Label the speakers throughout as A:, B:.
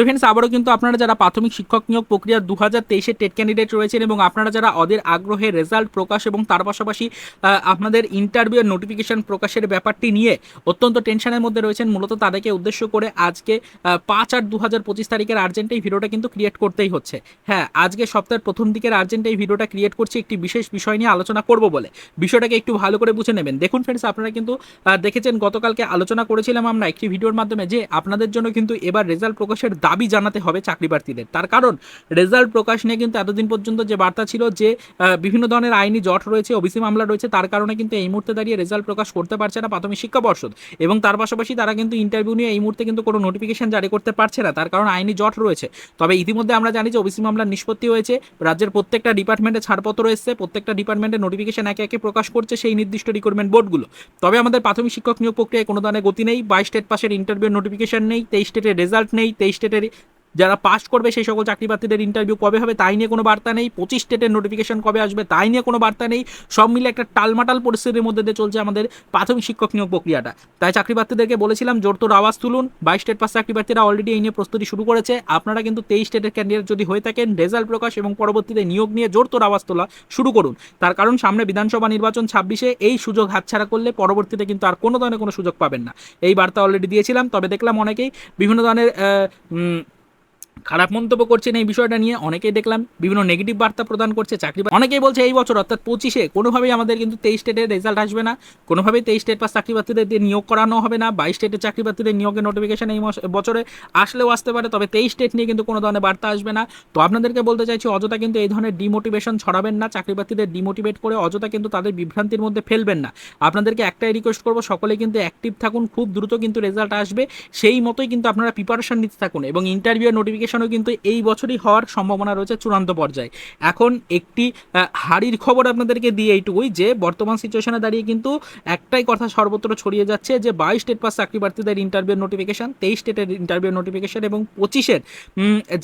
A: তো ফ্রেন্ডস আবারও কিন্তু আপনারা যারা প্রাথমিক শিক্ষক নিয়োগ প্রক্রিয়া দু হাজার তেইশের টেট ক্যান্ডিডেট রয়েছেন এবং আপনারা যারা ওদের আগ্রহে রেজাল্ট প্রকাশ এবং তার পাশাপাশি আপনাদের ইন্টারভিউ নোটিফিকেশন প্রকাশের ব্যাপারটি নিয়ে অত্যন্ত টেনশনের মধ্যে রয়েছেন, মূলত তাদেরকে উদ্দেশ্য করে আজকে পাঁচ আট দু হাজার পঁচিশ তারিখের আর্জেন্ট এই ভিডিওটা কিন্তু ক্রিয়েট করতেই হচ্ছে। হ্যাঁ আজকে সপ্তাহের প্রথম দিকের আর্জেন্ট এই ভিডিওটা ক্রিয়েট করছি, একটি বিশেষ বিষয় নিয়ে আলোচনা করব বলে। বিষয়টাকে একটু ভালো করে বুঝে নেবেন। দেখুন ফ্রেন্ডস আপনারা কিন্তু দেখেছেন, গতকালকে আলোচনা করেছিলাম আমরা একটি ভিডিওর মাধ্যমে যে আপনাদের জন্য কিন্তু এবার রেজাল্ট প্রকাশের দাবি জানাতে হবে চাকরি প্রার্থীদের তার কারণ, রেজাল্ট প্রকাশ নিয়ে কিন্তু এতদিন পর্যন্ত যে বার্তা ছিল যে বিভিন্ন ধরনের আইনি জট রয়েছে, ওবিসি মামলা রয়েছে, তার কারণে কিন্তু এই মুহূর্তে দাঁড়িয়ে রেজাল্ট প্রকাশ করতে পারছে না প্রাথমিক শিক্ষা পর্ষদ। এবং তার পাশাপাশি তারা কিন্তু ইন্টারভিউ নিয়ে এই মুহূর্তে কিন্তু কোনো নোটিফিকেশন জারি করতে পারছে না। তার কারণ আইনি জট রয়েছে। তবে ইতিমধ্যে আমরা জানি যে, ওবিসি মামলার নিষ্পত্তি হয়েছে। রাজ্যের প্রত্যেকটা ডিপার্টমেন্টে ছাড়পত্র এসছে। প্রত্যেকটা ডিপার্টমেন্টে নোটিফিকেশন একে একে প্রকাশ করছে সেই নির্দিষ্ট রিক্রুটমেন্ট বোর্ডগুলো তবে আমাদের প্রাথমিক শিক্ষক নিয়োগ প্রক্রিয়ায় কোনো ধরনের গতি নেই। বাইশ স্টেট পাশের ইন্টারভিউ নোটিফিকেশন নেই, তেইশ স্টেটের রেজাল্ট নেই, তেইশ স্টেটের যারা পাস করবে সেই সকল চাকরি প্রার্থীদের ইন্টারভিউ কবে হবে তাই নিয়ে কোনো বার্তা নেই। পঁচিশ স্টেটের নোটিফিকেশন কবে আসবে তাই নিয়ে কোনো বার্তা নেই। সব মিলে একটা টালমাটাল পরিস্থিতির মধ্যে দিয়ে চলছে আমাদের প্রাথমিক শিক্ষক নিয়োগ প্রক্রিয়াটা। তাই চাকরি প্রার্থীদেরকে বলেছিলাম, জোর তোর আওয়াজ তুলুন। বাইশ স্টেট পাস চাকরি প্রার্থীরা অলরেডি এই নিয়ে প্রস্তুতি শুরু করেছে। আপনারা কিন্তু তেইশ স্টেটের ক্যান্ডিডেট যদি হয়ে থাকেন রেজাল্ট প্রকাশ এবং পরবর্তীতে নিয়োগ নিয়ে জোর তোর আওয়াজ তোলা শুরু করুন। তার কারণ, সামনে বিধানসভা নির্বাচন ছাব্বিশে, এই সুযোগ হাতছাড়া করলে পরবর্তীতে কিন্তু আর কোনো ধরনের কোনো সুযোগ পাবেন না। এই বার্তা অলরেডি দিয়েছিলাম, তবে দেখলাম অনেকেই বিভিন্ন ধরনের খারাপ মন্তব্য করছেন এই বিষয়টা নিয়ে অনেকেই দেখলাম, বিভিন্ন নেগেটিভ বার্তা প্রদান করছে চাকরি অনেকেই বলছে এই বছর, অর্থাৎ পঁচিশে, কোনোভাবেই আমাদের কিন্তু তেইশ স্টেটের রেজাল্ট আসবে না। কোনোভাবেই তেইশ স্টেট পাস চাকরি প্রার্থীদের নিয়োগ করানো হবে না। বাইশ স্টেটের চাকরি প্রার্থীদের নিয়োগের নোটিফিকেশন এই বছরে আসলেও আসতে পারে, তবে তেইশ স্টেট নিয়ে কিন্তু কোনো ধরনের বার্তা আসবে না। তো আপনাদেরকে বলতে চাইছি, অযথা কিন্তু এই ধরনের ডিমোটিভেশন ছড়াবেন না, চাকরি প্রার্থীদের ডিমোটিভেট করে অযথা কিন্তু তাদের বিভ্রান্তির মধ্যে ফেলবেন না। আপনাদেরকে একটাই রিকোয়েস্ট করব, সকলে কিন্তু অ্যাক্টিভ থাকুন, খুব দ্রুত কিন্তু রেজাল্ট আসবে। সেই মতোই কিন্তু আপনারা প্রিপারেশন নিতে থাকুন এবং ইন্টারভিউ নোটিফিকেশনও কিন্তু এই বছরই হওয়ার সম্ভাবনা রয়েছে চূড়ান্ত পর্যায়ে। এখন একটি হাড়ির খবর আপনাদেরকে দিয়ে এইটুকুই যে, বর্তমান সিচুয়েশনে দাঁড়িয়ে কিন্তু একটাই কথা সর্বত্র ছড়িয়ে যাচ্ছে যে, বাইশ স্টেট পাস চাকরি প্রার্থীদের ইন্টারভিউ নোটিফিকেশন তেইশ স্টেটের ইন্টারভিউ নোটিফিকেশন এবং পঁচিশের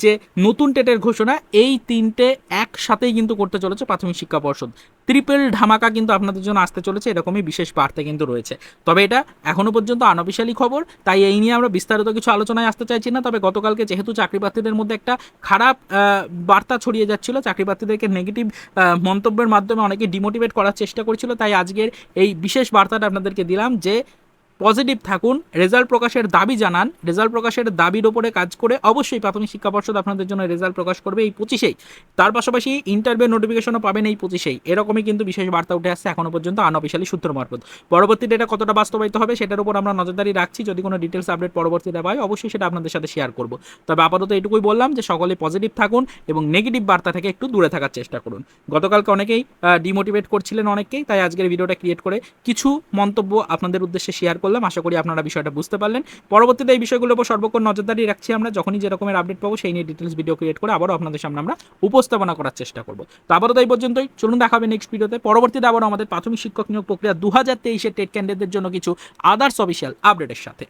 A: যে নতুন টেটের ঘোষণা, এই তিনটে একসাথেই কিন্তু করতে চলেছে প্রাথমিক শিক্ষা পর্ষদ। ট্রিপল ধামাকা কিন্তু আপনাদের জন্য আসতে চলেছে, এরকমই বিশেষ বার্তা কিন্তু রয়েছে। তবে এটা এখনও পর্যন্ত আনঅফিসিয়ালি খবর, তাই এই নিয়ে আমরা বিস্তারিত কিছু আলোচনায় আসতে চাইছি না, তবে গতকালকে যেহেতু চাকরি প্রার্থীদের মধ্যে একটা খারাপ বার্তা ছড়িয়ে যাচ্ছিল চাকরি প্রার্থীদেরকে নেগেটিভ মন্তব্যের মাধ্যমে অনেকে ডিমোটিভেট করার চেষ্টা করছিল, তাই আজকের এই বিশেষ বার্তাটা আপনাদেরকে দিলাম যে পজিটিভ থাকুন, রেজাল্ট প্রকাশের দাবি জানান, রেজাল্ট প্রকাশের দাবির ওপরে কাজ করে অবশ্যই প্রাথমিক শিক্ষা পর্ষদ আপনাদের জন্য রেজাল্ট প্রকাশ করবে এই পঁচিশেই। তার পাশাপাশি ইন্টারভিউ নোটিফিকেশনও পাবেন এই পঁচিশেই। এরকমই কিন্তু বিশেষ বার্তা উঠে আসছে এখনও পর্যন্ত আনঅফিসিয়ালি সূত্র মারফত। পরবর্তীতে এটা কতটা বাস্তবায়িত হবে সেটার উপর আমরা নজরদারি রাখছি। যদি কোনো ডিটেলস আপডেট পরবর্তীতে পাই, অবশ্যই সেটা আপনাদের সাথে শেয়ার করব। তবে আপাতত এটুকুই বললাম যে সকলে পজিটিভ থাকুন এবং নেগেটিভ বার্তা থেকে একটু দূরে থাকার চেষ্টা করুন। গতকালকে অনেকেই ডিমোটিভেট করছিলেন অনেকেই তাই আজকের ভিডিওটা ক্রিয়েট করে কিছু মন্তব্য আপনাদের উদ্দেশ্যে শেয়ার করলাম। আশা করি আপনারা বিষয়টা বুঝতে পারলেন। পরবর্তীতে এই বিষয়গুলোর উপর সর্বক্ষণ নজরদারি রাখছি আমরা। যখনই যেরকমের আপডেট পাবো, সেই নিয়ে ডিটেলস ভিডিও ক্রিয়েট করে আবারও আপনাদের সামনে আমরা উপস্থাপনা করার চেষ্টা করব। তো আবারও তাই পর্যন্তই। চলুন দেখাবে নেক্সট ভিডিওতে পরবর্তীতে আবারও আমাদের প্রাথমিক শিক্ষক নিয়োগ প্রক্রিয়া দু হাজার তেইশের টেট ক্যান্ডিডেটদের জন্য কিছু আদার্স অফিসিয়াল আপডেটের সাথে।